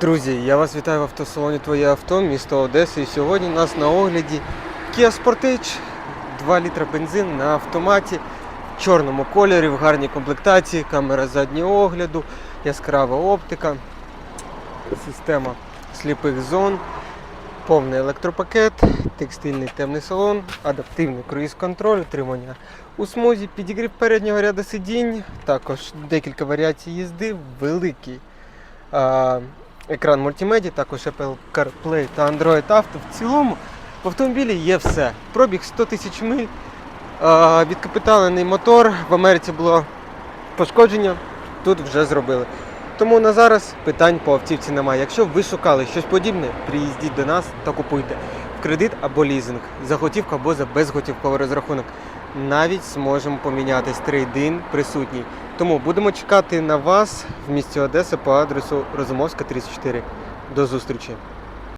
Друзі, я вас вітаю в автосалоні Твоє авто, місто Одеса. І сьогодні у нас на огляді Kia Sportage, 2 літра бензин на автоматі. В чорному кольорі, в гарній комплектації, камера заднього огляду, яскрава оптика, система сліпих зон, повний електропакет, текстильний темний салон, адаптивний круїз-контроль, утримання у смузі, підігрів переднього ряду сидінь, також декілька варіацій їзди, великий. Екран мультимедіа, також Apple CarPlay та Android Auto. В цілому в автомобілі є все. Пробіг 100 тисяч миль, відкапіталений мотор. В Америці було пошкодження, тут вже зробили. Тому на зараз питань по автівці немає. Якщо ви шукали щось подібне, приїздіть до нас та купуйте в кредит або лізинг, за готівку або за безготівковий розрахунок. Навіть зможемо помінятись трейдин присутній. Тому будемо чекати на вас в місті Одеса по адресу Розумовська 34. До зустрічі!